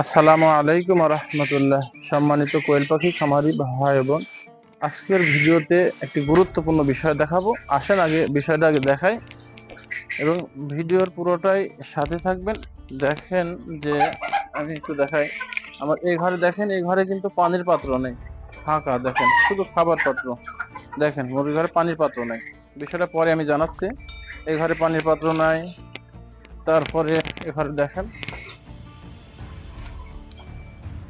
আসসালামু আলাইকুম রহমতুল্লাহ সম্মানিত কোয়েল পাখি, খামারি ভাই বোন, আজকের ভিডিওতে একটি গুরুত্বপূর্ণ বিষয় দেখাবো। আসেন আগে বিষয়টা আগে দেখাই। এবং ভিডিওর পুরোটাই সাথে থাকবেন। দেখেন যে, আমি একটু দেখাই। আমার এই ঘরে দেখেন, এই ঘরে কিন্তু পানির পাত্র নেই। ফাঁকা, দেখেন, শুধু খাবার পাত্র। দেখেন, মুরগির ঘরে পানির পাত্র নেই। বিষয়টা পরে আমি জানাচ্ছি। এই ঘরে পানির পাত্র নাই। তারপরে এ ঘরে দেখেন।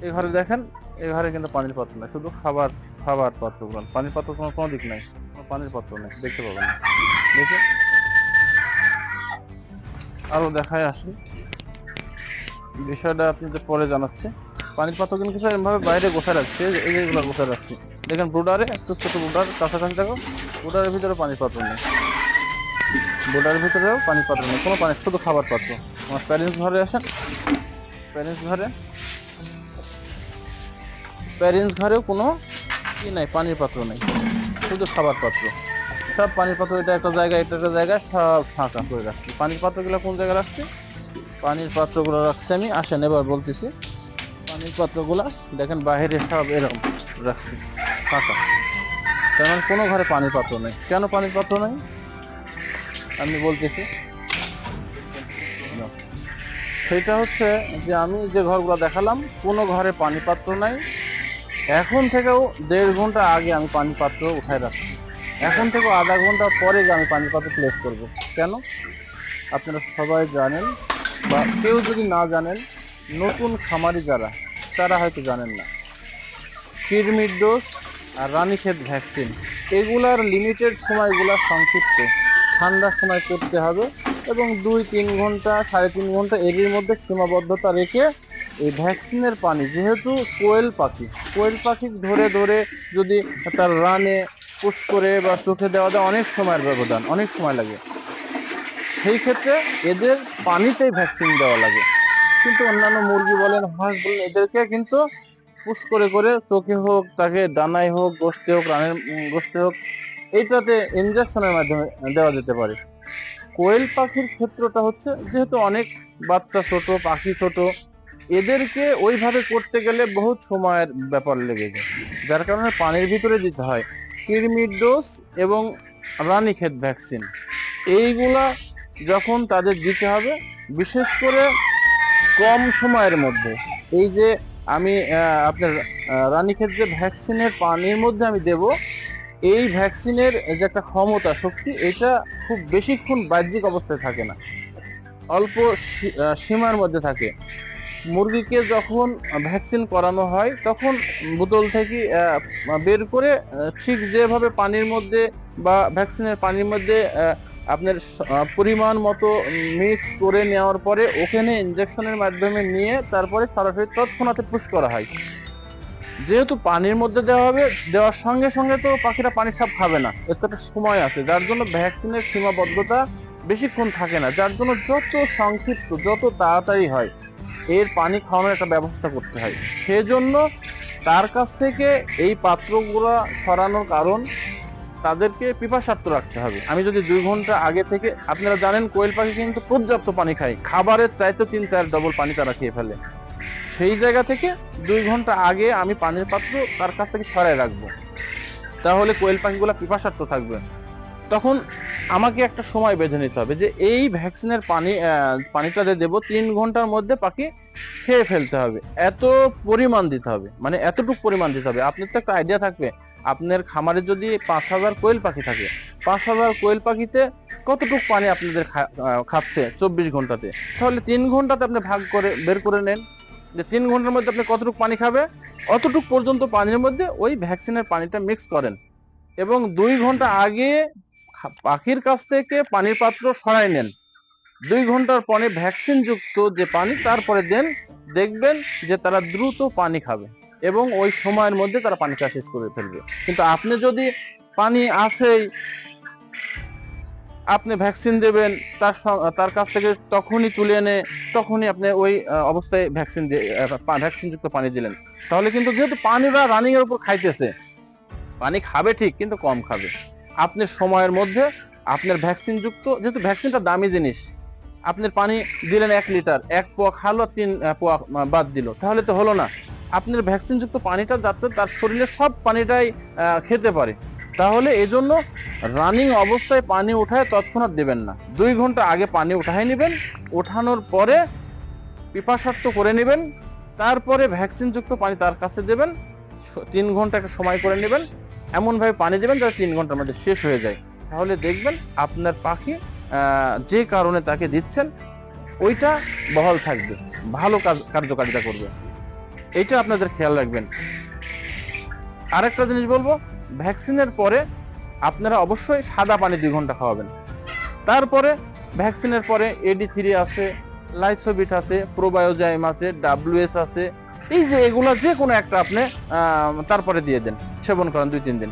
এই ঘরে দেখেন এই ঘরে কিন্তু পানির পাত্র নাই, শুধু খাবার খাবার পাত্রগুলো। পানির পাত্র কোনো কোনো দিক নাই, কোনো পানির পাত্র নেই, দেখতে পাবেন। দেখে আরও দেখায় আসি। বিষয়টা আপনি তো পরে জানাচ্ছি, পানির পাত্র কিন্তু কিছু এমভাবে বাইরে গোছায় রাখছি, এই যেগুলো গোছায় রাখছি। দেখেন ব্রুডারে একটু ছোট ব্রুডার কাছাকাছি দেখো ব্রুডারের ভিতরে পানির পাত্র নেই। ব্রুডারের ভিতরেও পানির পাত্র নেই, কোনো পানি, শুধু খাবার পাত্র। আমার প্যারেন্টস ঘরে আসেন। প্যারেন্টস ঘরে। প্যারেন্টস ঘরেও কোনো কি নাই, পানির পাত্র নেই, শুধু খাবার পাত্র। সব পানির পাত্র, এটা একটা জায়গা, এটা একটা জায়গা, সব ফাঁকা করে রাখছি। পানির পাত্রগুলো কোন জায়গায় রাখছি? পানির পাত্রগুলো রাখছি আমি, আসেন এবার বলতেছি। পানির পাত্রগুলো, দেখেন বাইরে সব এরকম রাখছি, ফাঁকা। তার মানে কোনো ঘরে পানির পাত্র নেই। কেন পানির পাত্র নেই? আমি বলতেছি। সেটা হচ্ছে যে আমি যে ঘরগুলো দেখালাম, কোনো ঘরে পানি পাত্র নাই। এখন থেকেও দেড় ঘণ্টা আগে আমি পানি পাত্র উঠায় রাখছি। এখন থেকেও আধা ঘণ্টা পরে যে আমি পানি পাত্র প্লেস করব। কেন? আপনারা সবাই জানেন বা কেউ যদি না জানেন, নতুন খামারি যারা, তারা হয়তো জানেন না। কিরমির ডোজ আর রানীক্ষেত ভ্যাকসিন এগুলার লিমিটেড সময়গুলা সংক্ষিপ্ত। ঠান্ডার সময় করতে হবে এবং দুই তিন ঘণ্টা, সাড়ে তিন ঘণ্টা এরই মধ্যে সীমাবদ্ধতা রেখে এই ভ্যাকসিনের পানি, যেহেতু কোয়েল পাখি কোয়েল পাখি ধরে ধরে যদি তার রানে পুশ করে বা চোখে দেওয়া দেওয়া অনেক সময়ের ব্যবধান, অনেক সময় লাগে। সেই ক্ষেত্রে এদের পানিতেই ভ্যাকসিন দেওয়া লাগে। কিন্তু অন্যান্য মুরগি বলেন, হাঁস বলেন, এদেরকে কিন্তু পুশ করে করে চোখে হোক, তাকে ডানায় হোক, গোষ্ঠে হোক, রানের গোষ্ঠে হোক এইটাতে ইনজেকশনের মাধ্যমে দেওয়া যেতে পারে। কোয়েল পাখির ক্ষেত্রটা হচ্ছে, যেহেতু অনেক বাচ্চা ছোট, পাখি ছোট, এদেরকে ওইভাবে করতে গেলে বহুত সময়ের ব্যাপার লেগে যায়। যার কারণে পানির ভিতরে দিতে হয় কিরমির ডোজ এবং রানীক্ষেত ভ্যাকসিন এইগুলা যখন তাদের দিতে হবে, বিশেষ করে কম সময়ের মধ্যে। এই যে আমি আপনার রানীক্ষেত যে ভ্যাকসিনের পানির মধ্যে আমি দেব এই ভ্যাকসিনের যে একটা ক্ষমতা, শক্তি, এটা খুব বেশিক্ষণ বাহ্যিক অবস্থায় থাকে না। অল্প সীমার মধ্যে থাকে। মুরগিকে যখন ভ্যাকসিন করানো হয়, তখন বোতল থেকে বের করে ঠিক যেভাবে পানির মধ্যে বা ভ্যাকসিনের পানির মধ্যে আপনার পরিমাণ মতো মিক্স করে নেওয়ার পরে, ওখানে ইনজেকশনের মাধ্যমে নিয়ে তারপরে সরাসরি তৎক্ষণাৎ পুশ করা হয়। যেহেতু পানির মধ্যে দেওয়া হবে, দেওয়ার সঙ্গে সঙ্গে তো পাখিরা পানি সব খাবে না। এর তো একটা সময় আছে, যার জন্য ভ্যাকসিনের সীমাবদ্ধতা বেশিক্ষণ থাকে না, যার জন্য যত সংক্ষিপ্ত, যত তাড়াতাড়ি হয়, এর পানি খাওয়ানোর একটা ব্যবস্থা করতে হয়। সেজন্য তার কাছ থেকে এই পাত্রগুলো সরানোর কারণ তাদেরকে পিপাসার্থ রাখতে হবে। আমি যদি দুই ঘণ্টা আগে থেকে, আপনারা জানেন, কোয়েল পাখি কিন্তু পর্যাপ্ত পানি খায়। খাবারের চাইতে তিন চার ডবল পানি তারা খেয়ে ফেলে। সেই জায়গা থেকে দুই ঘণ্টা আগে আমি পানির পাত্র তার কাছ থেকে সরাই রাখব। তাহলে কোয়েল পাখিগুলো পিপাসার্থ থাকবে। তখন আমাকে একটা সময় বেঁধে নিতে হবে যে এই ভ্যাকসিনের পানি পানিটা যে দেবো, তিন ঘণ্টার মধ্যে পাখি খেয়ে ফেলতে হবে। এত পরিমাণ দিতে হবে মানে এতটুকু পরিমাণ দিতে হবে। আপনার তো একটা আইডিয়া থাকবে। আপনার খামারে যদি পাঁচ হাজার কোয়েল পাখি থাকে, পাঁচ হাজার কোয়েল পাখিতে কতটুকু পানি আপনাদের খাচ্ছে চব্বিশ ঘন্টাতে? তাহলে তিন ঘন্টাতে আপনি ভাগ করে, বের করে নেন। যে তিন ঘণ্টার মধ্যে আপনি কতটুকু পানি খাবে, অতটুকু পর্যন্ত পানির মধ্যে ওই ভ্যাকসিনের পানিটা মিক্স করেন। এবং দুই ঘণ্টা আগে পাখির কাছ থেকে পানির পাত্র সরাই নেন। দুই ঘণ্টার পরে ভ্যাকসিন যুক্ত যে পানি, তারপরে দেন, দেখবেন যে তারা দ্রুত পানি খাবে এবং ওই সময়ের মধ্যে তারা পানিটা শেষ করে ফেলবে। কিন্তু আপনি যদি পানি আসেই আপনি ভ্যাকসিন দেবেন, তার তার কাছ থেকে তখনই তুলে এনে, তখনই আপনি ওই অবস্থায় ভ্যাকসিন ভ্যাকসিন যুক্ত পানি দিলেন। তাহলে কিন্তু যেহেতু পানিরা রানিং এর উপর খাইতেছে, পানি খাবে ঠিক, কিন্তু কম খাবে। আপনি সময়ের মধ্যে আপনার ভ্যাকসিন যুক্ত যেহেতু ভ্যাকসিনটা দামি জিনিস আপনার পানি দিলেন এক লিটার, এক পোয়া খালো, তিন পোয়া বাদ দিল। তাহলে তো হলো না। আপনার ভ্যাকসিন যুক্ত পানিটা যাতে তার শরীরে সব পানিটাই খেতে পারে। তাহলে এজন্য রানিং অবস্থায় পানি উঠায় তৎক্ষণাৎ দেবেন না। দুই ঘণ্টা আগে পানি উঠায় নেবেন ওঠানোর পরে পিপাসার্থ করে নেবেন, তারপরে ভ্যাকসিন যুক্ত পানি তার কাছে দেবেন, তিন ঘণ্টা একটা সময় করে নেবেন, এমনভাবে পানি দেবেন যাতে তিন ঘণ্টার মধ্যে শেষ হয়ে যায়। তাহলে দেখবেন আপনার পাখি যে কারণে তাকে দিচ্ছেন, ওইটা বহাল থাকবে, ভালো কাজ, কার্যকারিতা করবে। এইটা আপনাদের খেয়াল রাখবেন। আরেকটা জিনিস বলব ভ্যাকসিনের পরে আপনারা অবশ্যই সাদা পানি দুই ঘণ্টা খাওয়াবেন। তারপরে ভ্যাকসিনের পরে এডি থ্রি আছে লাইসোবিট আছে প্রোবায়োজাইম আছে ডাব্লিউএস আছে, এই যে এগুলো যে কোনো একটা আপনি তারপরে দিয়ে দেন, সেবন করেন দুই তিন দিন।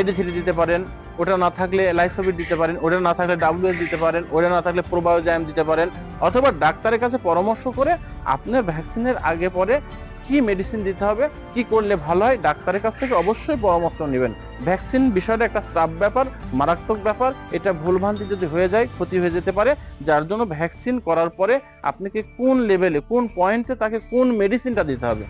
এডি থ্রি দিতে পারেন ওটা না থাকলে লাইসোবিট দিতে পারেন, ওটা না থাকলে ডাব্লিউএস দিতে পারেন, ওটা না থাকলে প্রোবায়োজাইম দিতে পারেন, অথবা ডাক্তারের কাছে পরামর্শ করে আপনার ভ্যাকসিনের আগে পরে কি মেডিসিন দিতে হবে, কি করলে ভালো হয়, ডাক্তারের কাছ থেকে অবশ্যই পরামর্শ নেবেন। ভ্যাকসিন বিষয়টা একটা স্টাফ ব্যাপার, মারাত্মক ব্যাপার, এটা ভুলভ্রান্তি যদি হয়ে যায়, ক্ষতি হয়ে যেতে পারে, যার জন্য ভ্যাকসিন করার পরে আপনাকে কোন লেভেলে কোন পয়েন্টে তাকে কোন মেডিসিনটা দিতে হবে।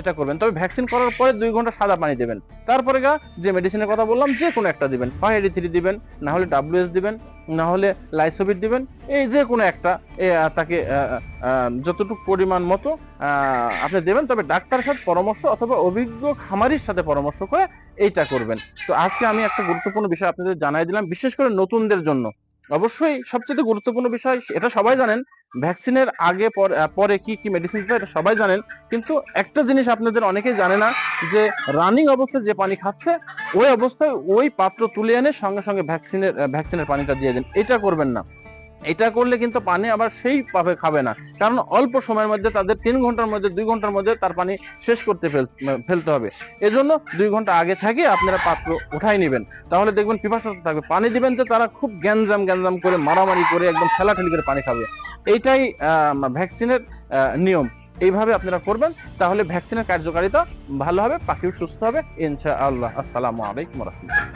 এটা করবেন। তবে ভ্যাকসিন করার পরে দুই ঘণ্টা সাদা পানি দেবেন। তারপরে গা, যে মেডিসিনের কথা বললাম যে কোনো একটা দিবেন। হয় এডি থ্রি দিবেন না হলে ডাব্লিউএস দিবেন না হলে লাইসোবিট দিবেন, এই যে কোনো একটা তাকে যতটুকু পরিমাণ মতো আপনি দেবেন, তবে ডাক্তারের সাথে পরামর্শ অথবা অভিজ্ঞ খামারির সাথে পরামর্শ করে এইটা করবেন। তো আজকে আমি একটা গুরুত্বপূর্ণ বিষয় আপনাদের জানাই দিলাম, বিশেষ করে নতুনদের জন্য। অবশ্যই সবচেয়ে গুরুত্বপূর্ণ বিষয়, এটা সবাই জানেন ভ্যাকসিনের আগে, পর- কি কি মেডিসিন দিতে এটা সবাই জানেন। কিন্তু একটা জিনিস আপনাদের অনেকেই জানে না, যে রানিং অবস্থায় যে পানি খাচ্ছে, ওই অবস্থায় ওই পাত্র তুলে এনে সঙ্গে সঙ্গে ভ্যাকসিনের ভ্যাকসিনের পানিটা দিয়ে দেন। এটা করবেন না। এটা করলে কিন্তু পানি আবার সেই পাবে, খাবে না। কারণ অল্প সময়ের মধ্যে তাদের তিন ঘণ্টার মধ্যে, দুই ঘণ্টার মধ্যে তার পানি শেষ করতে ফেলতে হবে। এজন্য দুই ঘণ্টা আগে থেকে আপনারা পাত্র উঠাই নেবেন। তাহলে দেখবেন পিপাসা থাকবে। পানি দিবেন যে তারা খুব গ্যাঞ্জাম গ্যাঞ্জাম করে, মারামারি করে, একদম ঠেলাঠেলি করে পানি খাবে। এইটাই ভ্যাকসিনের নিয়ম। এইভাবে আপনারা করবেন, তাহলে ভ্যাকসিনের কার্যকারিতা ভালো হবে, পাখিও সুস্থ হবে। ইনশা আল্লাহ আসসালামু আলাইকুম রহমতুল্লাহ।